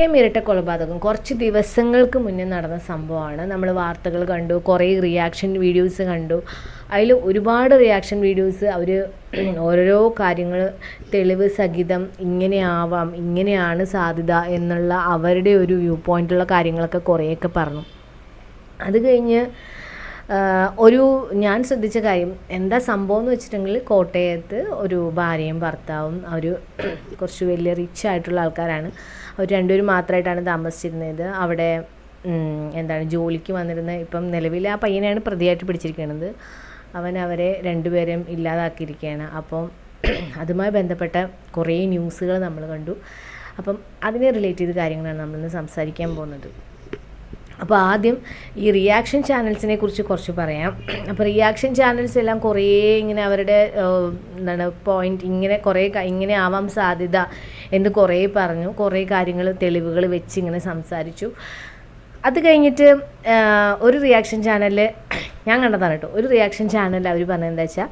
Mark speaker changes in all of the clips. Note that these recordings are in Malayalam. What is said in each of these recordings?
Speaker 1: ഇരട്ട കൊലപാതകം. കുറച്ച് ദിവസങ്ങൾക്ക് മുന്നേ നടന്ന സംഭവമാണ്. നമ്മൾ വാർത്തകൾ കണ്ടു കുറേ റിയാക്ഷൻ വീഡിയോസ് കണ്ടു. അതിൽ ഒരുപാട് റിയാക്ഷൻ വീഡിയോസ് അവർ ഓരോരോ കാര്യങ്ങൾ തെളിവ് സഹിതം ഇങ്ങനെയാവാം ഇങ്ങനെയാണ് സാധ്യത എന്നുള്ള അവരുടെ ഒരു വ്യൂ പോയിന്റുള്ള കാര്യങ്ങളൊക്കെ കുറേയൊക്കെ പറഞ്ഞു. അത് കഴിഞ്ഞ് ഒരു ഞാൻ ശ്രദ്ധിച്ച കാര്യം എന്താ സംഭവം എന്ന് വെച്ചിട്ടുണ്ടെങ്കിൽ കോട്ടയത്ത് ഒരു ഭാര്യയും ഭർത്താവും അവർ കുറച്ച് വലിയ റിച്ച് ആയിട്ടുള്ള ആൾക്കാരാണ്. അവർ രണ്ടുപേരും മാത്രമായിട്ടാണ് താമസിച്ചിരുന്നത്. അവിടെ എന്താണ് ജോലിക്ക് വന്നിരുന്ന ഇപ്പം നിലവിൽ ആ പയ്യനെയാണ് പ്രതിയായിട്ട് പിടിച്ചിരിക്കുന്നത് അവൻ അവരെ രണ്ടുപേരെയും ഇല്ലാതാക്കിയിരിക്കുകയാണ്. അപ്പം അതുമായി ബന്ധപ്പെട്ട കുറേ ന്യൂസുകൾ നമ്മൾ കണ്ടു. അപ്പം അതിനെ റിലേറ്റ് ചെയ്ത് കാര്യങ്ങളാണ് നമ്മളിന്ന് സംസാരിക്കാൻ പോകുന്നത്. അപ്പോൾ ആദ്യം ഈ റിയാക്ഷൻ ചാനൽസിനെ കുറിച്ച് കുറച്ച് പറയാം. അപ്പോൾ റിയാക്ഷൻ ചാനൽസ് എല്ലാം കുറേ ഇങ്ങനെ അവരുടെ എന്താണ് പോയിന്റ് ഇങ്ങനെ കുറേ ഇങ്ങനെ ആവാൻ സാധ്യത എന്ന് കുറേ പറഞ്ഞു. കുറേ കാര്യങ്ങൾ തെളിവുകൾ വെച്ച് ഇങ്ങനെ സംസാരിച്ചു. അത് കഴിഞ്ഞിട്ട് ഒരു റിയാക്ഷൻ ചാനലിൽ ഞാൻ കണ്ടതാണ് കേട്ടോ. ഒരു റിയാക്ഷൻ ചാനലിൽ അവർ പറഞ്ഞത് എന്താ വെച്ചാൽ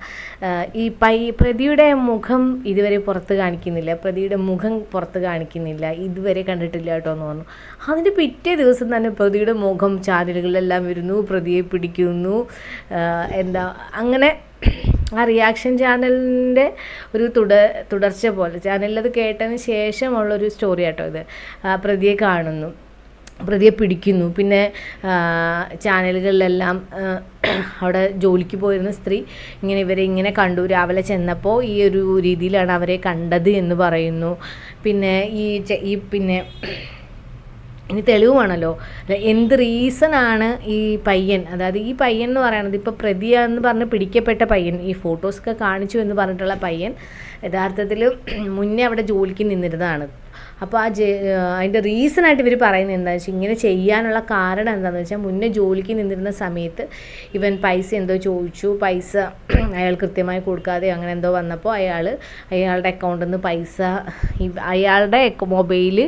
Speaker 1: ഈ പൈ പ്രതിയുടെ മുഖം ഇതുവരെ പുറത്ത് കാണിക്കുന്നില്ല പ്രതിയുടെ മുഖം പുറത്ത് കാണിക്കുന്നില്ല ഇതുവരെ കണ്ടിട്ടില്ല കേട്ടോ എന്ന് പറഞ്ഞു. അതിന്റെ പിറ്റേ ദിവസം തന്നെ പ്രതിയുടെ മുഖം ചാനലുകളിലെല്ലാം വരുന്നു പ്രതിയെ പിടിക്കുന്നു എന്താ അങ്ങനെ ആ റിയാക്ഷൻ ചാനലിന്റെ ഒരു തുട തുടർച്ച പോലെ ചാനലിൽ അത് കേട്ടതിന് ശേഷമുള്ളൊരു സ്റ്റോറി കേട്ടോ ഇത്. പ്രതിയെ കാണുന്നു. പ്രതിയെ പിടിക്കുന്നു. പിന്നെ ചാനലുകളിലെല്ലാം അവിടെ ജോലിക്ക് പോയിരുന്ന സ്ത്രീ ഇങ്ങനെ ഇവരെ ഇങ്ങനെ കണ്ടു. രാവിലെ ചെന്നപ്പോൾ ഈ ഒരു രീതിയിലാണ് അവരെ കണ്ടത് എന്ന് പറയുന്നു. പിന്നെ ഈ ഈ പിന്നെ ഇനി തെളിവുമാണല്ലോ. എന്ത് റീസണാണ് ഈ പയ്യൻ? അതായത് ഈ പയ്യൻ എന്ന് പറയുന്നത് ഇപ്പോൾ പ്രതിയാന്ന് പറഞ്ഞ് പിടിക്കപ്പെട്ട പയ്യൻ ഈ ഫോട്ടോസൊക്കെ കാണിച്ചു എന്ന് പറഞ്ഞിട്ടുള്ള പയ്യൻ യഥാർത്ഥത്തിൽ മുന്നേ അവിടെ ജോലിക്ക് നിന്നിരുന്നതാണ്. അപ്പോൾ ആ ജെ അതിന്റെ റീസണായിട്ട് ഇവർ പറയുന്നത് എന്താണെന്ന് വെച്ചാൽ ഇങ്ങനെ ചെയ്യാനുള്ള കാരണം എന്താണെന്ന് വെച്ചാൽ മുന്നേ ജോലിക്ക് നിന്നിരുന്ന സമയത്ത് ഇവൻ പൈസ എന്തോ ചോദിച്ചു. പൈസ അയാൾ കൃത്യമായി കൊടുക്കാതെ അങ്ങനെ എന്തോ വന്നപ്പോൾ അയാൾ അയാളുടെ അക്കൗണ്ടിൽ നിന്ന് പൈസ അയാളുടെ മൊബൈൽ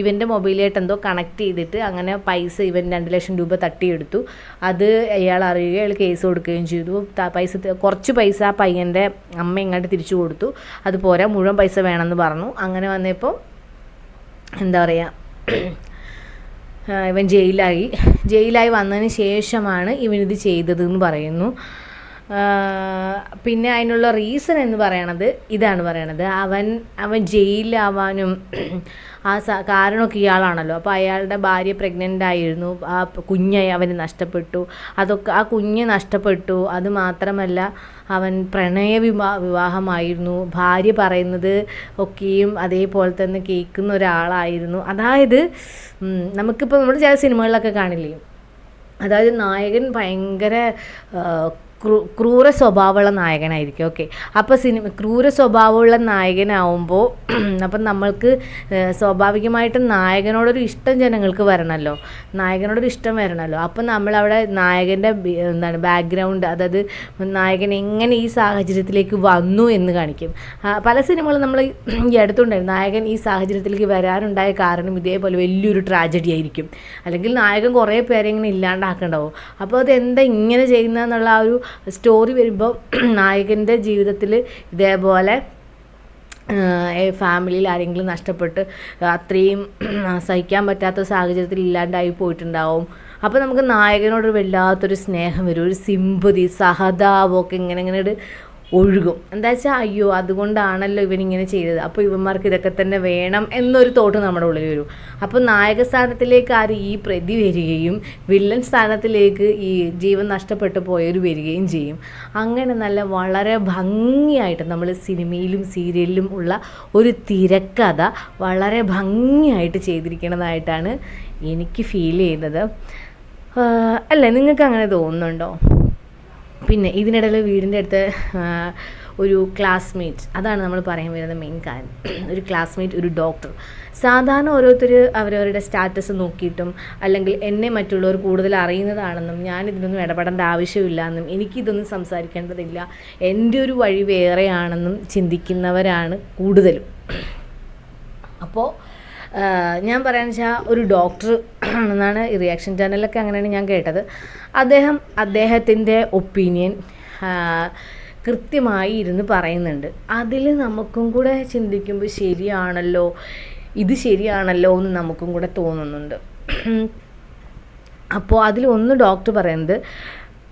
Speaker 1: ഇവന്റെ മൊബൈലായിട്ട് എന്തോ കണക്ട് ചെയ്തിട്ട് അങ്ങനെ പൈസ ഇവൻ രണ്ട് ലക്ഷം രൂപ തട്ടിയെടുത്തു. അത് അയാൾ അറിയുകയും അയാൾ കേസ് കൊടുക്കുകയും ചെയ്തു. പൈസ കുറച്ച് പൈസ ആ പയ്യന്റെ അമ്മ ഇങ്ങോട്ട് തിരിച്ചു കൊടുത്തു. അത് പോരാ മുഴുവൻ പൈസ വേണമെന്ന് പറഞ്ഞു. അങ്ങനെ വന്നപ്പോൾ എന്താ പറയുക ഇവൻ ജയിലായി. ജയിലായി വന്നതിന് ശേഷമാണ് ഇവനിത് ചെയ്തതെന്ന് പറയുന്നു. പിന്നെ അതിനുള്ള റീസൺ എന്ന് പറയണത് ഇതാണ് പറയണത്. അവൻ അവൻ ജയിലിലാവാനും ആ കാരണമൊക്കെ ഇയാളാണല്ലോ. അപ്പോൾ അയാളുടെ ഭാര്യ പ്രഗ്നന്റ് ആയിരുന്നു. ആ കുഞ്ഞ് അവന് നഷ്ടപ്പെട്ടു. അതൊക്കെ ആ കുഞ്ഞ് നഷ്ടപ്പെട്ടു. അത് മാത്രമല്ല അവൻ പ്രണയ വിവാ വിവാഹമായിരുന്നു. ഭാര്യ പറയുന്നത് ഒക്കെയും അതേപോലെ തന്നെ കേൾക്കുന്ന ഒരാളായിരുന്നു. അതായത് നമുക്കിപ്പോൾ നമ്മൾ ചില സിനിമകളിലൊക്കെ കാണില്ലേ? അതായത് നായകൻ ഭയങ്കര ക്രൂര സ്വഭാവമുള്ള നായകനായിരിക്കും. ഓക്കെ അപ്പോൾ സിനിമ ക്രൂര സ്വഭാവമുള്ള നായകനാവുമ്പോൾ അപ്പം നമ്മൾക്ക് സ്വാഭാവികമായിട്ടും നായകനോടൊരു ഇഷ്ടം ജനങ്ങൾക്ക് വരണമല്ലോ നായകനോടൊരു ഇഷ്ടം വരണമല്ലോ അപ്പം നമ്മളവിടെ നായകന്റെ എന്താണ് ബാക്ക്ഗ്രൗണ്ട് അതായത് നായകൻ എങ്ങനെ ഈ സാഹചര്യത്തിലേക്ക് വന്നു എന്ന് കാണിക്കും. പല സിനിമകളും നമ്മൾ ഈ അടുത്തുണ്ടായിരുന്നു. നായകൻ ഈ സാഹചര്യത്തിലേക്ക് വരാനുണ്ടായ കാരണം ഇതേപോലെ വലിയൊരു ട്രാജഡി ആയിരിക്കും. അല്ലെങ്കിൽ നായകൻ കുറേ പേരെ ഇങ്ങനെ ഇല്ലാണ്ടാക്കണ്ടാവും. അപ്പോൾ അതെന്താ ഇങ്ങനെ ചെയ്യുന്നതെന്നുള്ള ആ ഒരു സ്റ്റോറി വരുമ്പോൾ നായകന്റെ ജീവിതത്തിൽ ഇതേപോലെ ഫാമിലിയിൽ ആരെങ്കിലും നഷ്ടപ്പെട്ട് അത്രയും സഹിക്കാൻ പറ്റാത്ത സാഹചര്യത്തിൽ ഇല്ലാണ്ടായി പോയിട്ടുണ്ടാവും. അപ്പോൾ നമുക്ക് നായകനോട് വല്ലാത്തൊരു സ്നേഹം വരും. ഒരു സിമ്പതി സഹതാപമൊക്കെ ഇങ്ങനെ ഇങ്ങനെ ഒരു ഒഴുകും. എന്താ വെച്ചാൽ അയ്യോ അതുകൊണ്ടാണല്ലോ ഇവനിങ്ങനെ ചെയ്തത്. അപ്പോൾ ഇവന്മാർക്ക് ഇതൊക്കെ തന്നെ വേണം എന്നൊരു തോട്ട് നമ്മുടെ ഉള്ളിൽ വരും. അപ്പോൾ നായക സ്ഥാനത്തിലേക്ക് ആര് ഈ പ്രതി വരികയും വില്ലൻ സ്ഥാനത്തിലേക്ക് ഈ ജീവൻ നഷ്ടപ്പെട്ടു പോയവർ വരികയും ചെയ്യും. അങ്ങനെ നല്ല വളരെ ഭംഗിയായിട്ട് നമ്മൾ സിനിമയിലും സീരിയലിലും ഉള്ള ഒരു തിരക്കഥ വളരെ ഭംഗിയായിട്ട് ചെയ്തിരിക്കുന്നതായിട്ടാണ് എനിക്ക് ഫീൽ ചെയ്യുന്നത്. അല്ലേ നിങ്ങൾക്ക് അങ്ങനെ തോന്നുന്നുണ്ടോ? പിന്നെ ഇതിനിടയിൽ വീടിന്റെ അടുത്ത് ഒരു ക്ലാസ്മേറ്റ് അതാണ് നമ്മൾ പറയാൻ വരുന്ന മെയിൻ കാര്യം. ഒരു ക്ലാസ്മേറ്റ് ഒരു ഡോക്ടർ സാധാരണ ഓരോരുത്തർ അവരവരുടെ സ്റ്റാറ്റസ് നോക്കിയിട്ടും അല്ലെങ്കിൽ എന്നെ മറ്റുള്ളവർ കൂടുതൽ അറിയുന്നതാണെന്നും ഞാൻ ഇതിനൊന്നും ഇടപെടേണ്ട ആവശ്യമില്ല എന്നും എനിക്കിതൊന്നും സംസാരിക്കേണ്ടതില്ല. എന്റെ ഒരു വഴി വേറെയാണെന്നും ചിന്തിക്കുന്നവരാണ് കൂടുതലും. അപ്പോൾ ഞാൻ പറയാന്ന് വെച്ചാൽ ഒരു ഡോക്ടർ ആണെന്നാണ് റിയാക്ഷൻ ചാനലൊക്കെ അങ്ങനെയാണ് ഞാൻ കേട്ടത്. അദ്ദേഹം അദ്ദേഹത്തിന്റെ ഒപ്പീനിയൻ കൃത്യമായി ഇരുന്ന് പറയുന്നുണ്ട്. അതിൽ നമുക്കും കൂടെ ചിന്തിക്കുമ്പോൾ ശരിയാണല്ലോ ഇത് ശരിയാണല്ലോ എന്ന് നമുക്കും കൂടെ തോന്നുന്നുണ്ട്. അപ്പോൾ അതിലൊന്ന് ഡോക്ടർ പറയുന്നത്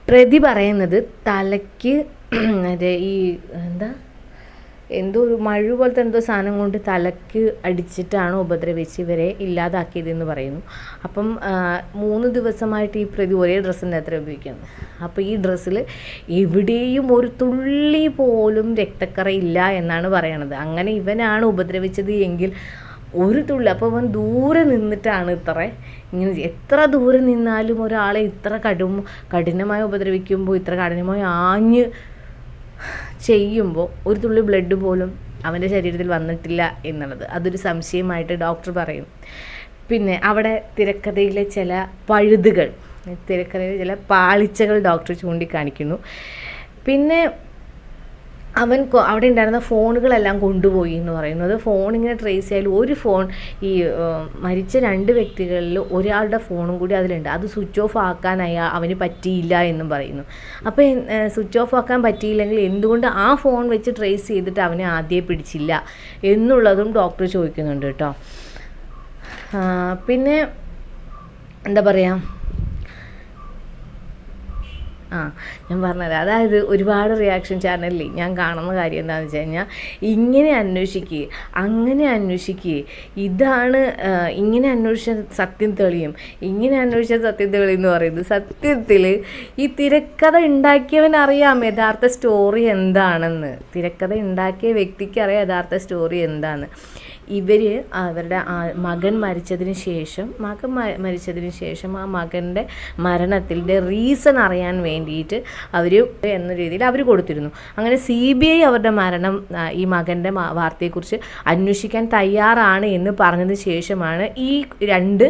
Speaker 1: പ്രതി പറയുന്നത് തലയ്ക്ക് ഈ എന്താ എന്തോ ഒരു മഴ പോലത്തെ എന്തോ സാധനം കൊണ്ട് തലക്ക് അടിച്ചിട്ടാണ് ഉപദ്രവിച്ച് ഇവരെ ഇല്ലാതാക്കിയതെന്ന് പറയുന്നു. അപ്പം മൂന്ന് ദിവസമായിട്ട് ഈ പ്രതി ഒരേ ഡ്രസ്സിന്റെ അത്ര ഉപയോഗിക്കുന്നത് അപ്പോൾ ഈ ഡ്രസ്സിൽ എവിടെയും ഒരു തുള്ളി പോലും രക്തക്കറ ഇല്ല എന്നാണ് പറയണത്. അങ്ങനെ ഇവനാണ് ഉപദ്രവിച്ചത് എങ്കിൽ ഒരു തുള്ളി അപ്പോൾ അവൻ ദൂരെ നിന്നിട്ടാണ് ഇത്ര ഇങ്ങനെ എത്ര ദൂരെ നിന്നാലും ഒരാളെ ഇത്ര കടും കഠിനമായി ഉപദ്രവിക്കുമ്പോൾ ഇത്ര കഠിനമായി ആഞ്ഞ് ചെയ്യുമ്പോൾ ഒരു തുള്ളി ബ്ലഡ് പോലും അവന്റെ ശരീരത്തിൽ വന്നിട്ടില്ല എന്നുള്ളത്. അതൊരു സംശയമായിട്ട് ഡോക്ടർ പറയും. പിന്നെ അവിടെ തിരക്കഥയിലെ ചില പഴുതുകൾ തിരക്കഥയിലെ ചില പാളിച്ചകൾ ഡോക്ടർ ചൂണ്ടിക്കാണിക്കുന്നു. പിന്നെ അവൻ അവിടെ ഉണ്ടായിരുന്ന ഫോണുകളെല്ലാം കൊണ്ടുപോയി എന്ന് പറയുന്നത് ഫോൺ ഇങ്ങനെ ട്രേസ് ചെയ്യാൻ ഒരു ഫോൺ ഈ മരിച്ച രണ്ട് വ്യക്തികളിൽ ഒരാളുടെ ഫോണും കൂടി അതിലുണ്ട്. അത് സ്വിച്ച് ഓഫ് ആക്കാൻ അയാ അവന് പറ്റിയില്ല എന്നും പറയുന്നു. അപ്പോൾ സ്വിച്ച് ഓഫ് ആക്കാൻ പറ്റിയില്ലെങ്കിൽ എന്തുകൊണ്ട് ആ ഫോൺ വെച്ച് ട്രേസ് ചെയ്തിട്ട് അവനെ ആദ്യമേ പിടിച്ചില്ല എന്നുള്ളതും ഡോക്ടർ ചോദിക്കുന്നുണ്ട് കേട്ടോ. പിന്നെ എന്താ പറയുക ആ ഞാൻ പറഞ്ഞുതരാം അതായത് ഒരുപാട് റിയാക്ഷൻ ചാനലിൽ ഞാൻ കാണുന്ന കാര്യം എന്താണെന്ന് വെച്ച് കഴിഞ്ഞാൽ ഇങ്ങനെ അന്വേഷിക്കുക അങ്ങനെ അന്വേഷിക്കുക ഇതാണ് ഇങ്ങനെ അന്വേഷിച്ച സത്യം തെളിയും. ഇങ്ങനെ അന്വേഷിച്ച സത്യം തെളിയും എന്ന് പറയുന്നത് സത്യത്തിൽ ഈ തിരക്കഥ ഉണ്ടാക്കിയവൻ അറിയാം യഥാർത്ഥ സ്റ്റോറി എന്താണെന്ന്. തിരക്കഥ ഉണ്ടാക്കിയ വ്യക്തിക്ക് അറിയാം യഥാർത്ഥ സ്റ്റോറി എന്താണെന്ന് ഇവർ അവരുടെ മകൻ മരിച്ചതിന് ശേഷം മകൻ മരിച്ചതിന് ശേഷം ആ മകന്റെ മരണത്തിന്റെ റീസൺ അറിയാൻ വേണ്ടിയിട്ട് അവർ എന്ന രീതിയിൽ അവർ കൊടുത്തിരുന്നു. അങ്ങനെ സി ബി ഐ അവരുടെ മരണം ഈ മകന്റെ വാർത്തയെക്കുറിച്ച് അന്വേഷിക്കാൻ തയ്യാറാണ് എന്ന് പറഞ്ഞതിന് ശേഷമാണ് ഈ രണ്ട്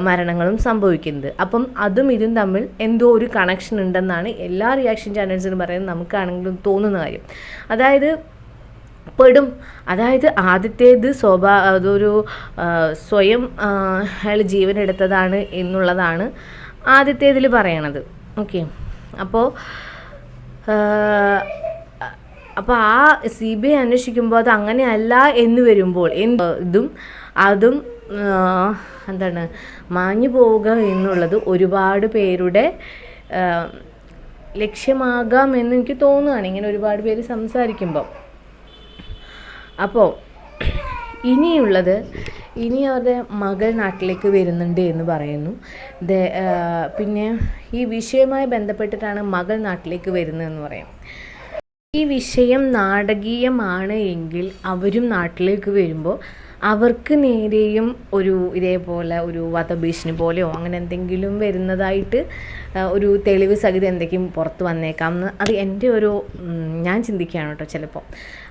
Speaker 1: മരണങ്ങളും സംഭവിക്കുന്നത്. അപ്പം അതും ഇതും തമ്മിൽ എന്തോ ഒരു കണക്ഷൻ ഉണ്ടെന്നാണ് എല്ലാ റിയാക്ഷൻ ചാനൽസിനും പറയുന്നത്. നമുക്കാണെങ്കിലും തോന്നുന്ന കാര്യം. അതായത് പെടും അതായത് ആദ്യത്തേത് സ്വഭാ അതൊരു സ്വയം അയാൾ ജീവൻ എടുത്തതാണ് എന്നുള്ളതാണ് ആദ്യത്തേതിൽ പറയണത്. ഓക്കെ. അപ്പോൾ അപ്പോൾ ആ സി ബി ഐ അന്വേഷിക്കുമ്പോൾ അത് അങ്ങനെയല്ല എന്ന് വരുമ്പോൾ എന്ത് ഇതും അതും എന്താണ് മാഞ്ഞു പോവുക എന്നുള്ളത് ഒരുപാട് പേരുടെ ലക്ഷ്യമാകാം എന്ന് എനിക്ക് തോന്നുകയാണ്. ഇങ്ങനെ ഒരുപാട് പേര് സംസാരിക്കുമ്പോൾ അപ്പോൾ ഇനിയുള്ളത് ഇനി അവരുടെ മകൾ നാട്ടിലേക്ക് വരുന്നുണ്ട് എന്ന് പറയുന്നു. പിന്നെ ഈ വിഷയവുമായി ബന്ധപ്പെട്ടിട്ടാണ് മകൾ നാട്ടിലേക്ക് വരുന്നതെന്ന് പറയാം. ഈ വിഷയം നാടകീയമാണ് എങ്കിൽ അവരും നാട്ടിലേക്ക് വരുമ്പോൾ അവർക്ക് നേരെയും ഒരു ഇതേപോലെ ഒരു വധഭീഷണി പോലെയോ അങ്ങനെ എന്തെങ്കിലും വരുന്നതായിട്ട് ഒരു തെളിവ് സഹിതം എന്തെങ്കിലും പുറത്ത് വന്നേക്കാം എന്ന് അത് എന്റെ ഒരു ഞാൻ ചിന്തിക്കുകയാണ് കേട്ടോ ചിലപ്പോൾ.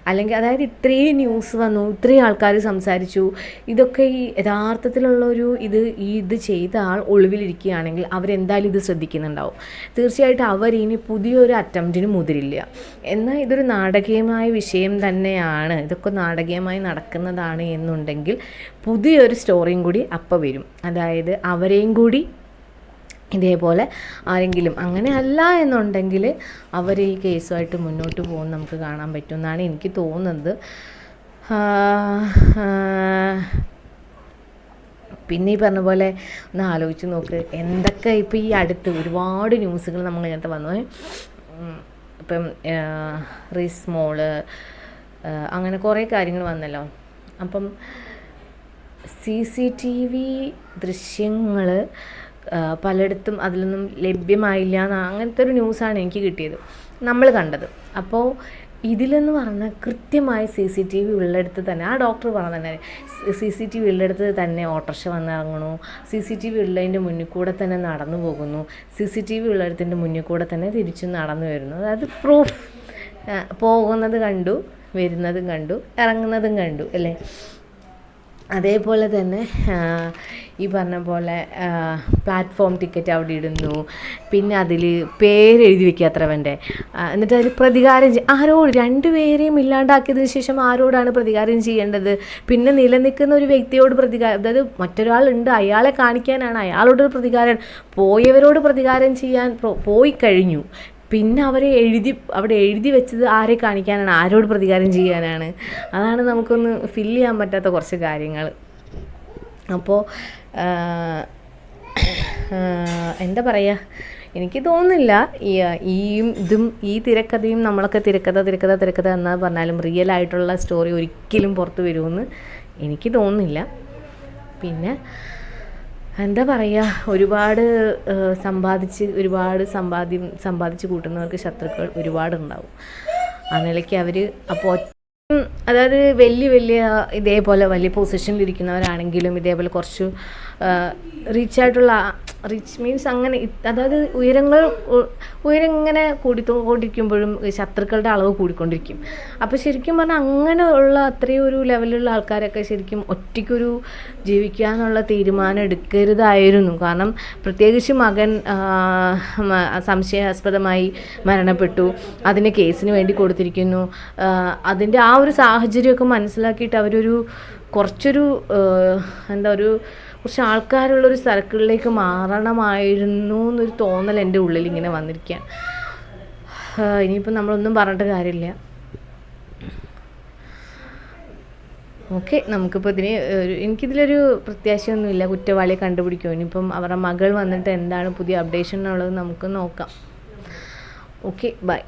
Speaker 1: അല്ലെങ്കിൽ അതായത് ഇത്രയും ന്യൂസ് വന്നു ഇത്രയും ആൾക്കാർ സംസാരിച്ചു ഇതൊക്കെ ഈ യഥാർത്ഥത്തിലുള്ള ഒരു ഇത് ഈ ഇത് ചെയ്ത ആൾ ഒളിവിലിരിക്കുകയാണെങ്കിൽ അവരെന്തായാലും ഇത് ശ്രദ്ധിക്കുന്നുണ്ടാവും. തീർച്ചയായിട്ടും അവർ ഇനി പുതിയൊരു അറ്റംപ്റ്റിന് മുതിരില്ല. എന്നാൽ ഇതൊരു നാടകീയമായ വിഷയം തന്നെയാണ്. ഇതൊക്കെ നാടകീയമായി നടക്കുന്നതാണ് എന്നുണ്ടെങ്കിൽ പുതിയൊരു സ്റ്റോറിയും കൂടി അപ്പം വരും. അതായത് അവരെയും കൂടി ഇതേപോലെ ആരെങ്കിലും അങ്ങനെ അല്ല എന്നുണ്ടെങ്കിൽ അവർ ഈ കേസുമായിട്ട് മുന്നോട്ട് പോകും നമുക്ക് കാണാൻ പറ്റുമെന്നാണ് എനിക്ക് തോന്നുന്നത്. പിന്നെ ഈ പറഞ്ഞ പോലെ ഒന്ന് ആലോചിച്ച് നോക്ക് എന്തൊക്കെ ഇപ്പോൾ ഈ അടുത്ത് ഒരുപാട് ന്യൂസുകൾ നമ്മൾ ഇങ്ങനത്തെ വന്നു. ഇപ്പം റിസ് മോൾ അങ്ങനെ കുറേ കാര്യങ്ങൾ വന്നല്ലോ. അപ്പം സി സി ടി വി ദൃശ്യങ്ങൾ പലയിടത്തും അതിലൊന്നും ലഭ്യമായില്ല അങ്ങനത്തെ ഒരു ന്യൂസാണ് എനിക്ക് കിട്ടിയത്. നമ്മൾ കണ്ടത്. അപ്പോൾ ഇതിലെന്ന് പറഞ്ഞാൽ കൃത്യമായി സി സി ടി വി ഉള്ളിടത്ത് തന്നെ ആ ഡോക്ടർ പറഞ്ഞ തന്നെ സി സി ടി വി ഉള്ളിടത്ത് തന്നെ ഓട്ടർഷ വന്നിറങ്ങണു സി സി ടി വി ഉള്ളതിന്റെ മുന്നിൽ കൂടെ തന്നെ നടന്നു പോകുന്നു സി സി ടി വി ഉള്ളിടത്തിന്റെ മുന്നിൽ കൂടെ തന്നെ തിരിച്ചു നടന്നു വരുന്നു. അതായത് പ്രൂഫ് പോകുന്നത് കണ്ടു വരുന്നതും കണ്ടു ഇറങ്ങുന്നതും കണ്ടു അല്ലേ? അതേപോലെ തന്നെ ഈ പറഞ്ഞ പോലെ പ്ലാറ്റ്ഫോം ടിക്കറ്റ് അവിടെ ഇടുന്നു. പിന്നെ അതിൽ പേരെഴുതി വേണ്ടേ എന്നിട്ട് അതിൽ പ്രതികാരം ചെയ്യും ആരോട്? രണ്ടുപേരെയും ഇല്ലാണ്ടാക്കിയതിന് ശേഷം ആരോടാണ് പ്രതികാരം ചെയ്യേണ്ടത്? പിന്നെ നിലനിൽക്കുന്ന ഒരു വ്യക്തിയോട് പ്രതികാരം അതായത് മറ്റൊരാളുണ്ട് അയാളെ കാണിക്കാനാണ് അയാളോടൊരു പ്രതികാരം. പോയവരോട് പ്രതികാരം ചെയ്യാൻ പോയി കഴിഞ്ഞു. പിന്നെ അവരെ എഴുതി അവിടെ എഴുതി വെച്ചത് ആരെ കാണിക്കാനാണ് ആരോട് പ്രതികാരം ചെയ്യാനാണ്. അതാണ് നമുക്കൊന്ന് ഫില്ല് ചെയ്യാൻ പറ്റാത്ത കുറച്ച് കാര്യങ്ങൾ. അപ്പോൾ എന്താ പറയുക എനിക്ക് തോന്നുന്നില്ല ഈ ഈ ഇതും ഈ തിരക്കഥയും നമ്മളൊക്കെ തിരക്കഥ തിരക്കഥ തിരക്കഥ എന്ന് പറഞ്ഞാലും റിയൽ ആയിട്ടുള്ള സ്റ്റോറി ഒരിക്കലും പുറത്ത് വരുമെന്ന് എനിക്ക് തോന്നുന്നില്ല. പിന്നെ എന്താ പറയുക ഒരുപാട് സമ്പാദിച്ച് ഒരുപാട് സമ്പാദ്യം സമ്പാദിച്ച് കൂട്ടുന്നവർക്ക് ശത്രുക്കൾ ഒരുപാടുണ്ടാവും. ആ നിലയ്ക്ക് അവർ അപ്പോൾ അതായത് വലിയ വലിയ ഇതേപോലെ വലിയ പൊസിഷനിലിരിക്കുന്നവരാണെങ്കിലും ഇതേപോലെ കുറച്ച് റിച്ച് ആയിട്ടുള്ള റിച്ച് മീൻസ് അങ്ങനെ അതായത് ഉയരങ്ങൾ ഉയരം ഇങ്ങനെ കൂടിക്കൊണ്ടിരിക്കുമ്പോഴും ശത്രുക്കളുടെ അളവ് കൂടിക്കൊണ്ടിരിക്കും. അപ്പോൾ ശരിക്കും പറഞ്ഞാൽ അങ്ങനെ ഉള്ള അത്രയും ഒരു ലെവലിലുള്ള ആൾക്കാരൊക്കെ ശരിക്കും ഒറ്റയ്ക്കൊരു ജീവിക്കുക എന്നുള്ള തീരുമാനം എടുക്കരുതായിരുന്നു. കാരണം പ്രത്യേകിച്ച് മകൻ സംശയാസ്പദമായി മരണപ്പെട്ടു. അതിന് കേസിന് വേണ്ടി കൊടുത്തിരിക്കുന്നു. അതിന്റെ ആ ഒരു സാഹചര്യമൊക്കെ മനസ്സിലാക്കിയിട്ട് അവരൊരു കുറച്ചൊരു എന്താ ഒരു കുറച്ച് ആൾക്കാരുള്ളൊരു സർക്കിളിലേക്ക് മാറണമായിരുന്നു എന്നൊരു തോന്നൽ എന്റെ ഉള്ളിൽ ഇങ്ങനെ വന്നിരിക്കുകയാണ് ഇനിയിപ്പോൾ നമ്മളൊന്നും പറഞ്ഞിട്ട് കാര്യമില്ല. ഓക്കെ നമുക്കിപ്പോൾ ഇതിന് എനിക്കിതിലൊരു പ്രത്യാശയൊന്നുമില്ല. കുറ്റവാളിയെ കണ്ടുപിടിക്കും ഇനിയിപ്പം അവരുടെ മകൾ വന്നിട്ട് എന്താണ് പുതിയ അപ്ഡേഷൻ എന്നുള്ളത് നമുക്ക് നോക്കാം. Okay bye.